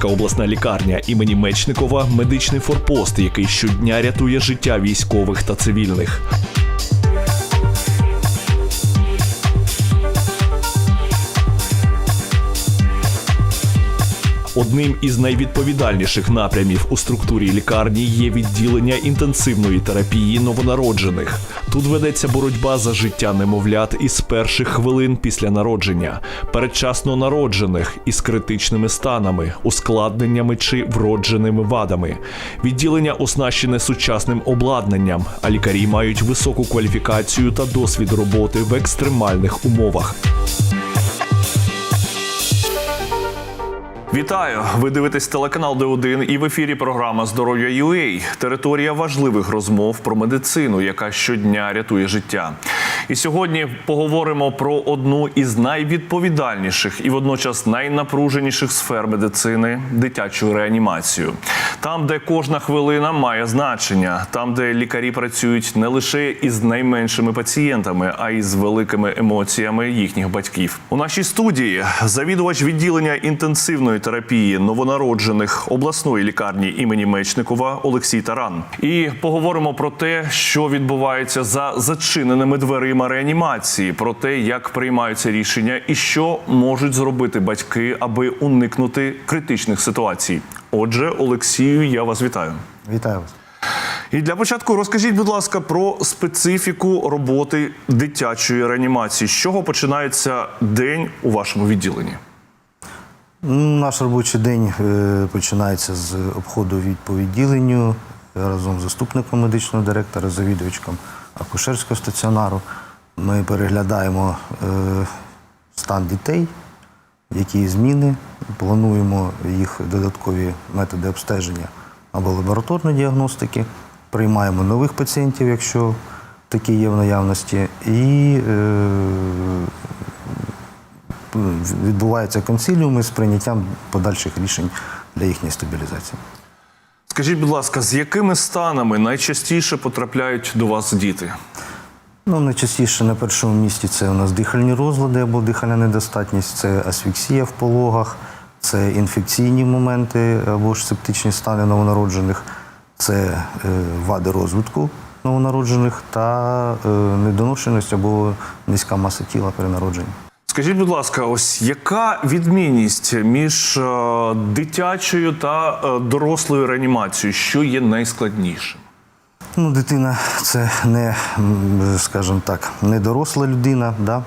Дніпропетровська обласна лікарня імені Мечникова медичний форпост, який щодня рятує життя військових та цивільних. Одним із найвідповідальніших напрямів у структурі лікарні є відділення інтенсивної терапії новонароджених. Тут ведеться боротьба за життя немовлят із перших хвилин після народження, передчасно народжених із критичними станами, ускладненнями чи вродженими вадами. Відділення оснащене сучасним обладнанням, а лікарі мають високу кваліфікацію та досвід роботи в екстремальних умовах. Вітаю! Ви дивитесь телеканал Д1 і в ефірі програма Здоров'я UA. Територія важливих розмов про медицину, яка щодня рятує життя. І сьогодні поговоримо про одну із найвідповідальніших і водночас найнапруженіших сфер медицини дитячу реанімацію. Там, де кожна хвилина має значення, там, де лікарі працюють не лише із найменшими пацієнтами, а й з великими емоціями їхніх батьків. У нашій студії завідувач відділення інтенсивної терапії новонароджених обласної лікарні імені Мечникова Олексій Таран. І поговоримо про те, що відбувається за зачиненими дверима реанімації, про те, як приймаються рішення і що можуть зробити батьки, аби уникнути критичних ситуацій. Отже, Олексію, я вас вітаю. Вітаю вас. І для початку розкажіть, будь ласка, про специфіку роботи дитячої реанімації. З чого починається день у вашому відділенні? Наш робочий день е, починається з обходу від по відділенню разом з заступником медичного директора, завідувачком акушерського стаціонару. Ми переглядаємо е, стан дітей, які зміни, плануємо їх додаткові методи обстеження або лабораторної діагностики, приймаємо нових пацієнтів, якщо такі є в наявності, і е, відбуваються консиліуми з прийняттям подальших рішень для їхньої стабілізації. Скажіть, будь ласка, з якими станами найчастіше потрапляють до вас діти? Ну, найчастіше на першому місці це у нас дихальні розлади або дихальна недостатність, це асфіксія в пологах, це інфекційні моменти або ж септичні стани новонароджених, це е, вади розвитку новонароджених та е, недоношеність або низька маса тіла при народженні. Скажіть, будь ласка, ось яка відмінність між е, дитячою та дорослою реанімацією? Що є найскладнішим? Ну, дитина це не, скажімо так, не доросла людина, да?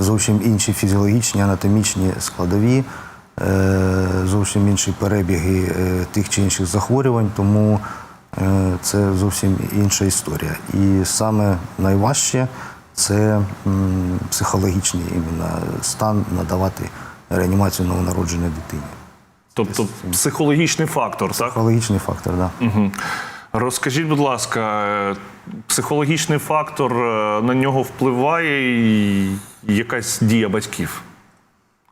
зовсім інші фізіологічні, анатомічні складові, е, зовсім інші перебіги е, тих чи інших захворювань, тому е, це зовсім інша історія. І саме найважче це психологічний іменно стан надавати реанімацію новонародженій дитині. Тобто психологічний фактор, так? Психологічний фактор, так. Да. Угу. Розкажіть, будь ласка, психологічний фактор е, на нього впливає якась дія батьків,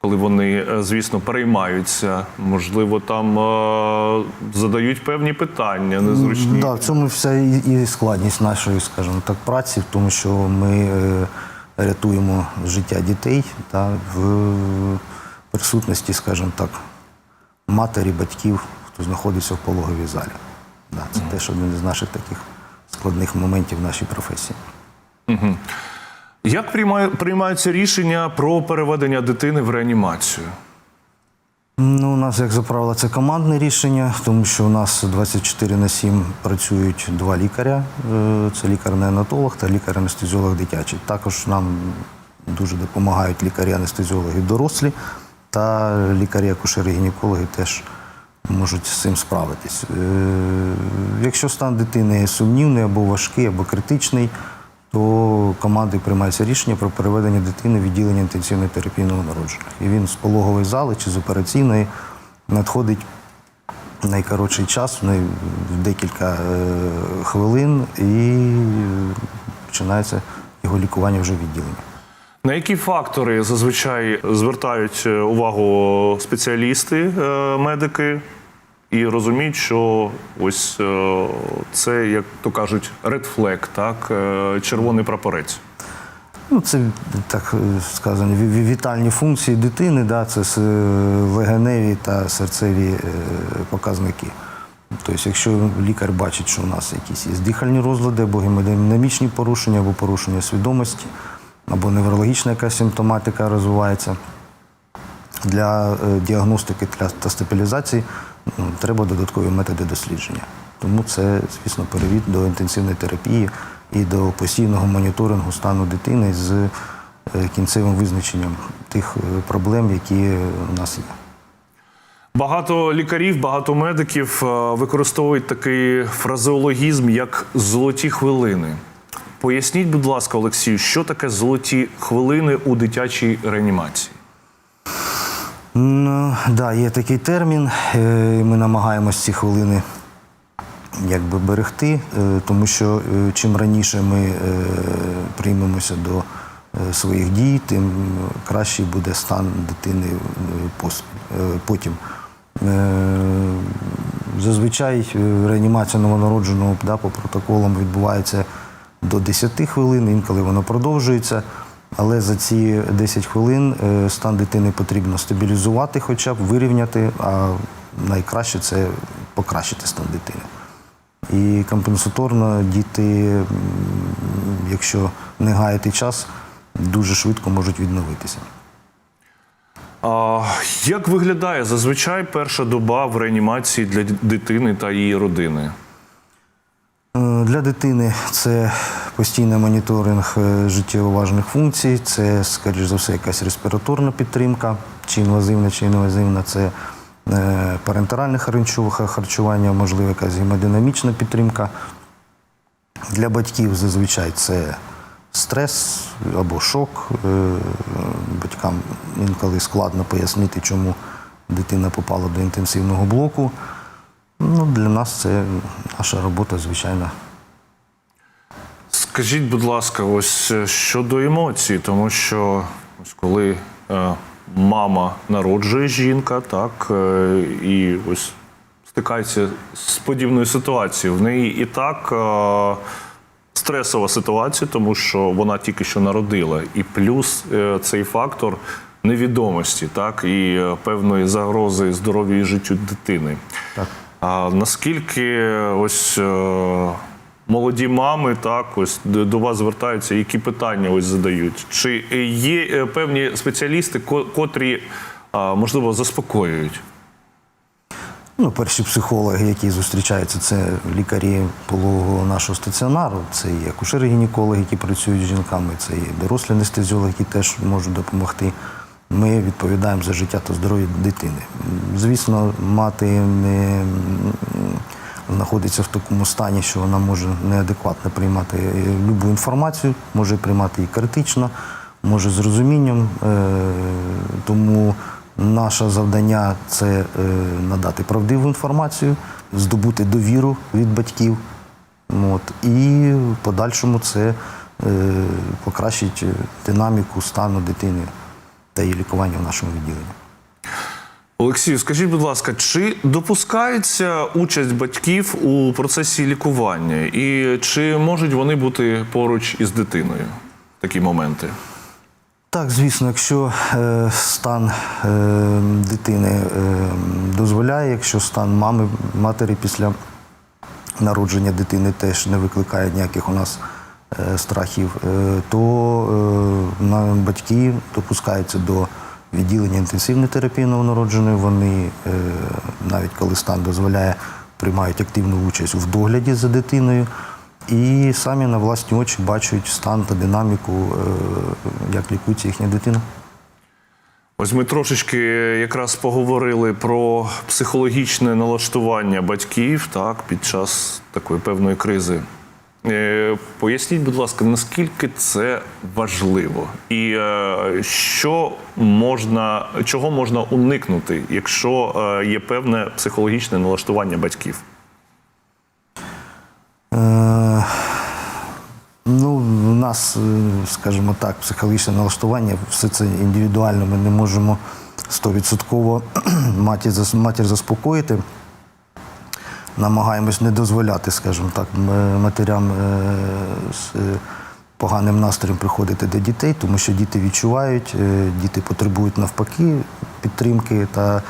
коли вони, е, звісно, переймаються, можливо, там е, задають певні питання, незручні. Да, в цьому вся і, складність нашої, скажімо так, праці, в тому, що ми рятуємо життя дітей та в присутності, скажімо так, матері, батьків, хто знаходиться в пологовій залі. Да, це теж один із наших таких складних моментів в нашій професії. Як приймаються рішення про переведення дитини в реанімацію? Ну, у нас, як за правило, це командне рішення, тому що у нас 24 на 7 працюють два лікаря. Е, Це лікар-неонатолог та лікар-анестезіолог дитячий. Також нам дуже допомагають лікарі-анестезіологи дорослі та лікарі-акушери-гінекологи теж можуть з цим справитись. Е, Якщо стан дитини сумнівний або важкий, або критичний, то команди приймається рішення про переведення дитини в відділення інтенсивної терапії новонароджених. І він з пологової зали чи з операційної надходить найкоротший час, в декілька е, хвилин, і починається його лікування вже в відділенні. На які фактори зазвичай звертають е, увагу спеціалісти, е, медики, і розуміють, що ось е, це, як то кажуть, red flag, так, червоний прапорець. Ну, це так сказано, ві- ві- вітальні функції дитини, да, це легеневі та серцеві показники. Тобто, якщо лікар бачить, що у нас якісь є дихальні розлади, або гемодинамічні порушення, або порушення свідомості, або неврологічна якась симптоматика розвивається, для е, діагностики та- та стабілізації ну, треба додаткові методи дослідження. Тому це, звісно, перевід до інтенсивної терапії і до постійного моніторингу стану дитини з е, кінцевим визначенням тих е, проблем, які у нас є. Багато лікарів, багато медиків використовують такий фразеологізм, як золоті хвилини. Поясніть, будь ласка, Олексію, що таке золоті хвилини у дитячій реанімації? Ну, да, є такий термін. е, Ми намагаємось ці хвилини якби берегти, е, тому що е, чим раніше ми приймемося до своїх дій, тим кращий буде стан дитини потім. Зазвичай реанімація новонародженого да, по протоколам відбувається до 10 хвилин, інколи воно продовжується. Але за ці 10 хвилин е, стан дитини потрібно стабілізувати, хоча б вирівняти, а найкраще це покращити стан дитини. І компенсаторно діти, якщо не гаяти час, дуже швидко можуть відновитися. А, як виглядає зазвичай перша доба в реанімації для дитини та її родини? Е, Для дитини це постійний моніторинг е, життєво важних функцій, це, скоріш за все, якась респіраторна підтримка, чи інвазивна, чи інвазивна, це е, парентеральне харчу- харчування, можливо, якась гемодинамічна підтримка. Для батьків зазвичай це стрес або шок. Е, Батькам інколи складно пояснити, чому дитина попала до інтенсивного блоку. Ну, для нас це наша робота, звичайно. Скажіть, будь ласка, ось е, щодо емоцій, тому що ось коли е, мама народжує жінка, так, е, і ось стикається з подібною ситуацією. В неї і так е, стресова ситуація, тому що вона тільки що народила, і плюс е, цей фактор невідомості, так, і е, певної загрози здоров'ю і життю дитини. Так. А наскільки ось е, молоді мами так ось до вас звертаються, які питання ось задають? Чи є е, певні спеціалісти, котрі можливо заспокоюють? Ну, перші психологи, які зустрічаються, це лікарі пологового нашого стаціонару, це і акушери-гінекологи, які працюють з жінками, це і дорослі анестезіологи, які теж можуть допомогти. Ми відповідаємо за життя та здоров'я дитини. Звісно, мати не знаходиться в такому стані, що вона може неадекватно приймати будь-яку інформацію, може приймати її критично, може з розумінням. Е, Тому наше завдання це е, надати правдиву інформацію, здобути довіру від батьків. От, і в подальшому це е, покращить динаміку стану дитини та її лікування в нашому відділенні. Олексію, скажіть, будь ласка, чи допускається участь батьків у процесі лікування, і чи можуть вони бути поруч із дитиною такі моменти? Так, звісно, якщо е, стан е, дитини е, дозволяє, якщо стан мами, матері після народження дитини теж не викликає ніяких у нас е, страхів, е, то е, на, батьки допускаються до відділення інтенсивної терапії новонародженої. Вони, е, навіть коли стан дозволяє, приймають активну участь в догляді за дитиною. І самі на власні очі бачать стан та динаміку, е, як лікується їхня дитина. Ось ми трошечки якраз поговорили про психологічне налаштування батьків так, під час такої певної кризи. Е, Поясніть, будь ласка, наскільки це важливо, і е, що можна, чого можна уникнути, якщо е, є певне психологічне налаштування батьків? Е, Ну, у нас, скажімо так, психологічне налаштування, все це індивідуально. Ми не можемо стовідсотково матір заспокоїти. Намагаємось не дозволяти, скажімо так, матерям е, с- е, поганим настроєм приходити до дітей, тому що діти відчувають, е, діти потребують навпаки підтримки та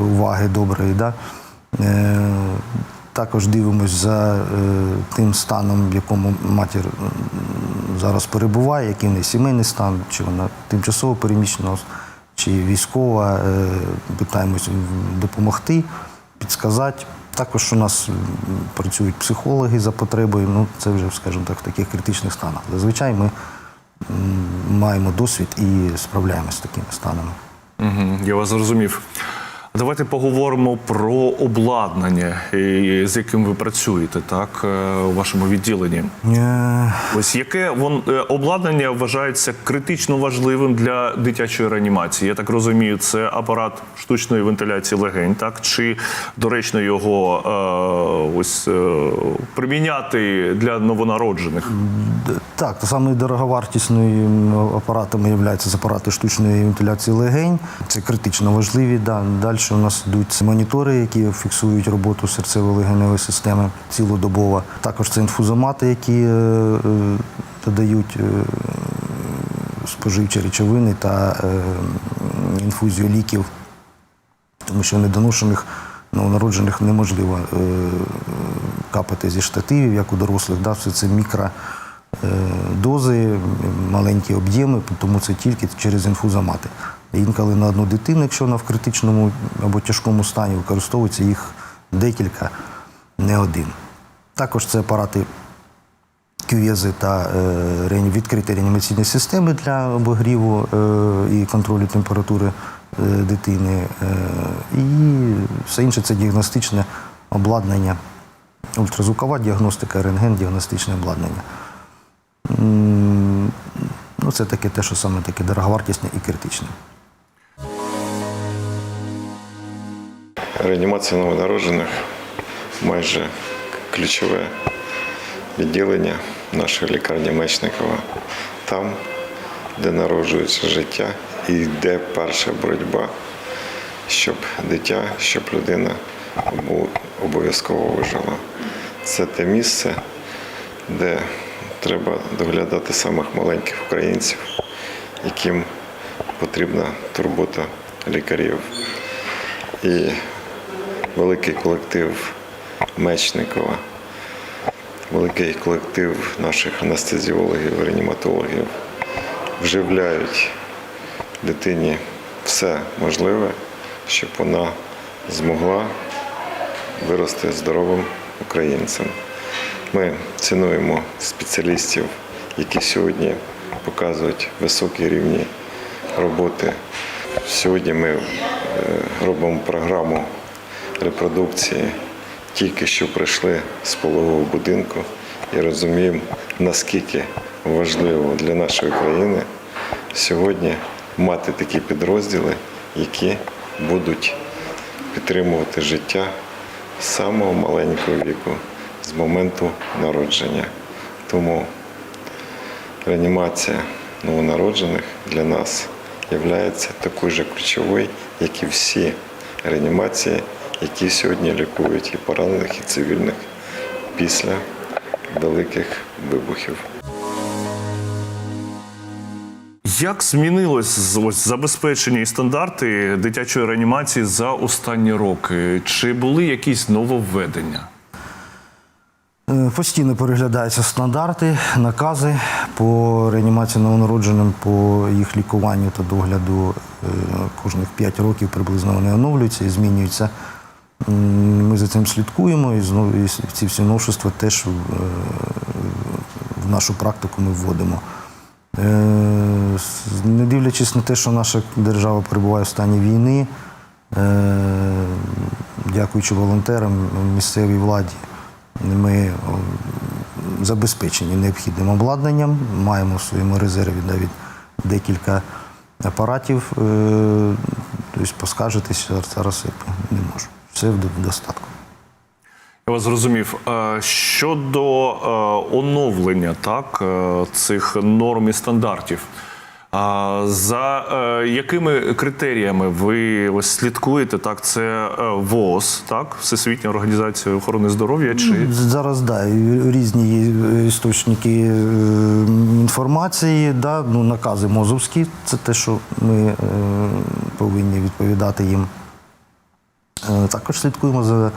уваги доброї. Да? Також дивимось за е, тим станом, в якому матір зараз перебуває, який в неї сімейний стан, чи вона тимчасово переміщена, чи військова. Е, Питаємось допомогти, підсказати. Також у нас працюють психологи за потребою. Ну, це вже, скажімо так, в таких критичних станах. Зазвичай ми маємо досвід і справляємося з такими станами. Угу, я вас зрозумів. Давайте поговоримо про обладнання, з яким ви працюєте, так, е, у вашому відділенні. Е, Ось яке вон е, обладнання вважається критично важливим для дитячої реанімації? Я так розумію, це апарат штучної вентиляції легень, так чи доречно його е, ось е, приміняти для новонароджених? Так, саме дороговартісними апаратами являються апарати штучної вентиляції легень. Це критично важливі. Да. Далі у нас йдуть монітори, які фіксують роботу серцево-легеневої системи цілодобово. Також це інфузомати, які е, е, додають е, споживчі речовини та е, інфузію ліків тому що недоношених новонароджених неможливо е, капати зі штативів, як у дорослих. Да? Все це мікро е, дози, маленькі об'єми, тому це тільки через інфузомати. Інколи на одну дитину, якщо вона в критичному або тяжкому стані, використовується їх декілька, не один. Також це апарати кювези та е, відкриті реанімаційні системи для обогріву е, і контролю температури е, дитини. І все інше це діагностичне обладнання, ультразвукова діагностика, рентген, діагностичне обладнання. Ну, це таке те, що саме таке дороговартісне і критичне. Реанімація новонароджених майже ключове відділення нашої лікарні Мечникова. Там, де народжується життя і йде перша боротьба, щоб дитя, щоб людина обов'язково вижила. Це те місце, де треба доглядати самих маленьких українців, яким потрібна турбота лікарів. І великий колектив Мечникова, великий колектив наших анестезіологів, реаніматологів вживляють дитині все можливе, щоб вона змогла вирости здоровим українцем. Ми цінуємо спеціалістів, які сьогодні показують високі рівні роботи. Сьогодні ми е, робимо програму репродукції, тільки що прийшли з пологового будинку і розуміємо, наскільки важливо для нашої країни сьогодні мати такі підрозділи, які будуть підтримувати життя з самого маленького віку, з моменту народження. Тому реанімація новонароджених для нас є такою ж ключовою, як і всі реанімації, які сьогодні лікують і поранених, і цивільних після великих вибухів. Як змінилось ось забезпечення і стандарти дитячої реанімації за останні роки? Чи були якісь нововведення? Е, Постійно переглядаються стандарти, накази по реанімації новонародженим, по їх лікуванню та догляду е, кожних 5 років приблизно вони оновлюються і змінюються. Ми за цим слідкуємо і знову ці всі новшества теж е, в нашу практику ми вводимо. Е, Не дивлячись на те, що наша держава перебуває в стані війни, е, дякуючи волонтерам, місцевій владі, ми забезпечені необхідним обладнанням, маємо в своєму резерві навіть декілька апаратів. Тобто поскаржитись зараз не можу. Все в достатку. Я вас зрозумів. Щодо оновлення так, е, цих норм і стандартів, за е, якими критеріями ви ось слідкуєте? Так, це е, ВОЗ, так, Всесвітня організація охорони здоров'я чи Зараз да, різні істочники інформації, да, ну, накази мозовські, це те, що ми повинні відповідати їм. Е, Також слідкуємо за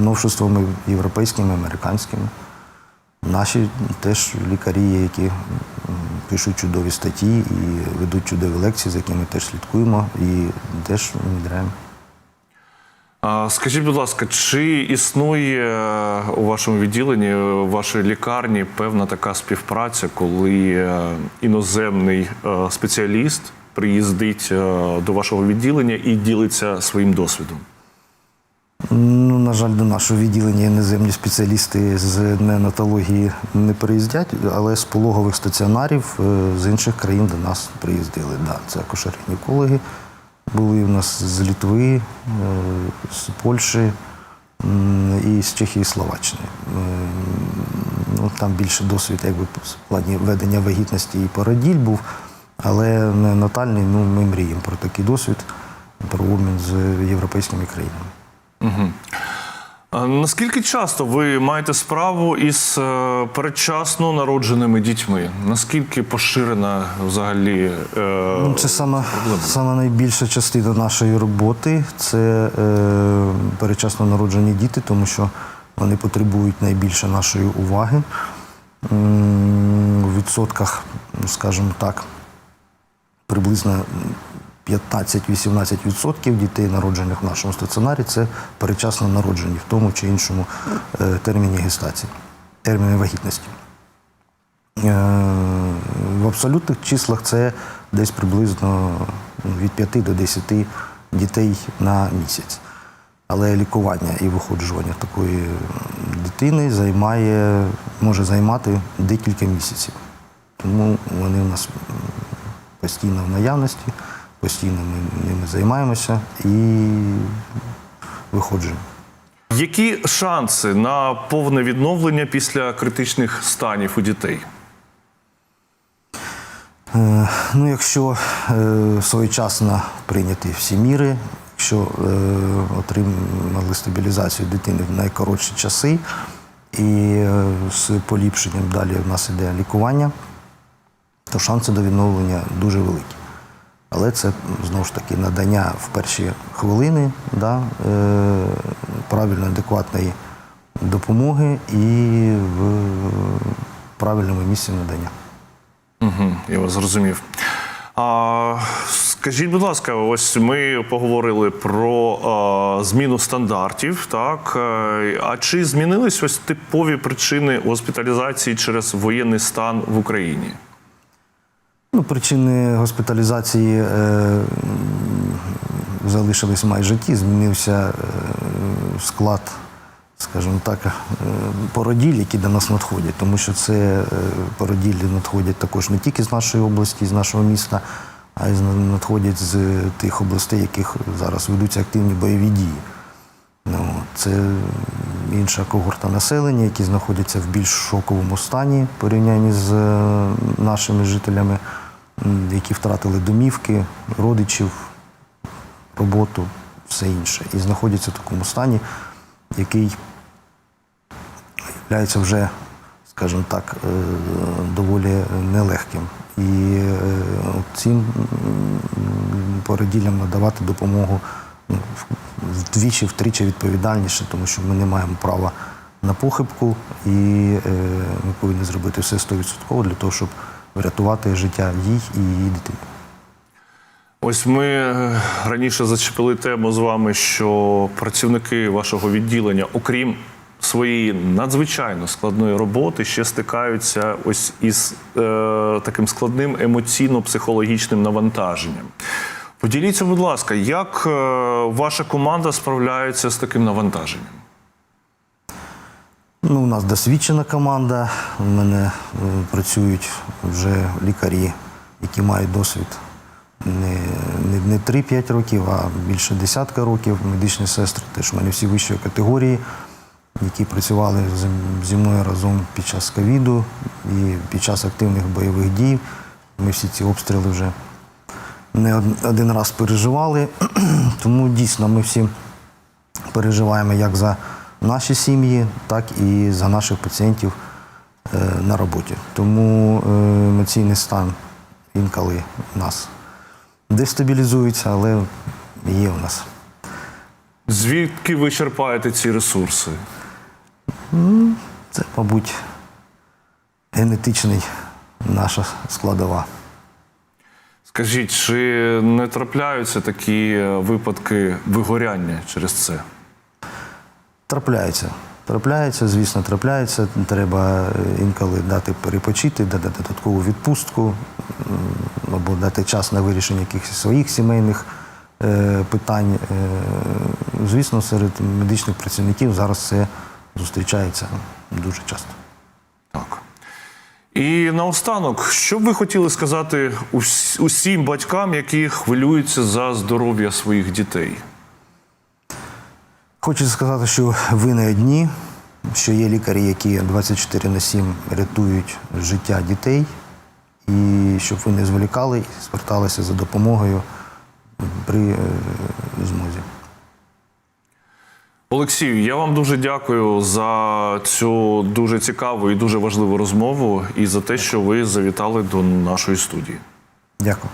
новшествами європейськими, американськими. Наші теж лікарі є, які пишуть чудові статті і ведуть чудові лекції, за якими теж слідкуємо і теж внедряємо. Скажіть, будь ласка, чи існує е, у вашому відділенні, е, у вашій лікарні певна така співпраця, коли іноземний спеціаліст приїздить е, до вашого відділення і ділиться своїм досвідом? Ну, на жаль, до нашого відділення іноземні спеціалісти з неонатології не приїздять, але з пологових стаціонарів е, з інших країн до нас приїздили. Да, це акушер-гінекологи були у нас з Літви, е, з Польщі і з Чехії і Словаччини. Ну, там більше досвід якби, в плані ведення вагітності і породіль був, але неонатальний, ну, ми мріємо про такий досвід, про обмін з європейськими країнами. А Наскільки часто ви маєте справу із е, передчасно народженими дітьми? Наскільки поширена взагалі? е, Ну, Це саме, саме найбільша частина нашої роботи це е, перечасно народжені діти, тому що вони потребують найбільше нашої уваги. У відсотках, скажімо так, приблизно 15-18% дітей, народжених в нашому стаціонарі, це перечасно народжені в тому чи іншому е, терміні гестації, терміні вагітності. Е, В абсолютних числах це десь приблизно ну, від 5 до 10 дітей на місяць. Але лікування і виходжування такої дитини займає, може займати декілька місяців. Тому вони у нас постійно в наявності, постійно ми ними займаємося і виходжуємо. Які шанси на повне відновлення після критичних станів у дітей? Е, Ну, якщо е, своєчасно прийняти всі міри, якщо е, отримали стабілізацію дитини в найкоротші часи, і е, з поліпшенням далі в нас іде лікування, то шанси до відновлення дуже великі. Але це знову ж таки надання в перші хвилини да, е, правильної, адекватної допомоги і в правильному місці надання. Угу, я вас зрозумів. А, скажіть, будь ласка, ось ми поговорили про а, зміну стандартів, так? Е, А чи змінились ось типові причини госпіталізації через воєнний стан в Україні? Ну, причини госпіталізації е, залишились майже ті. Змінився е, склад, скажімо так, е, породіль, які до нас надходять, тому що це е, породіллі надходять також не тільки з нашої області, з нашого міста, а й надходять з тих областей, яких зараз ведуться активні бойові дії. Ну, це інша когорта населення, які знаходяться в більш шоковому стані порівнянні з нашими жителями, які втратили домівки, родичів, роботу, все інше. І знаходяться в такому стані, який є вже, скажімо так, е, доволі нелегким. І е, цим породіллям надавати допомогу ну, вдвічі, втричі відповідальніше, тому що ми не маємо права на похибку, і е, ми повинні зробити все 100% для того, щоб врятувати життя їй і її дитині. Ось ми е, раніше зачепили тему з вами, що працівники вашого відділення, окрім своєї надзвичайно складної роботи, ще стикаються ось із е, таким складним емоційно-психологічним навантаженням. Поділіться, будь ласка, як е, ваша команда справляється з таким навантаженням? Ну, у нас досвідчена команда. У мене е, працюють вже лікарі, які мають досвід не, не, не 3-5 років, а більше десятка років. Медичні сестри теж у мене всі вищої категорії, які працювали зі- зі мною разом під час ковіду і під час активних бойових дій. Ми всі ці обстріли вже не один раз переживали. Тому дійсно ми всі переживаємо як за наші сім'ї, так і за наших пацієнтів е, на роботі. Тому е, емоційний стан інколи у нас дестабілізується, але є у нас. Звідки ви черпаєте ці ресурси? Це, мабуть, генетичний наша складова. Скажіть, чи не трапляються такі е, випадки вигоряння через це? Трапляється. Трапляється, звісно, трапляється. Треба е, інколи дати перепочити, дати додаткову відпустку або дати час на вирішення якихось своїх сімейних е, питань. Е, Звісно, серед медичних працівників зараз це зустрічається дуже часто. Так. І наостанок, що б ви хотіли сказати усім батькам, які хвилюються за здоров'я своїх дітей? Хочу сказати, що ви не одні, що є лікарі, які 24 на 7 рятують життя дітей, і щоб ви не зволікали і зверталися за допомогою при е, змозі. Олексію, я вам дуже дякую за цю дуже цікаву і дуже важливу розмову і за те, що ви завітали до нашої студії. Дякую.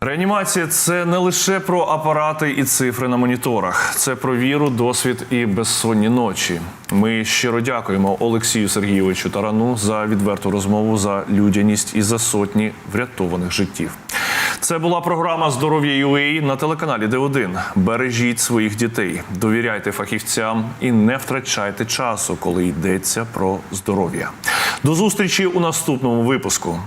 Реанімація це не лише про апарати і цифри на моніторах, це про віру, досвід і безсонні ночі. Ми щиро дякуємо Олексію Сергійовичу Тарану за відверту розмову, за людяність і за сотні врятованих життів. Це була програма Здоров'я UA на телеканалі Д1. Бережіть своїх дітей, довіряйте фахівцям і не втрачайте часу, коли йдеться про здоров'я. До зустрічі у наступному випуску.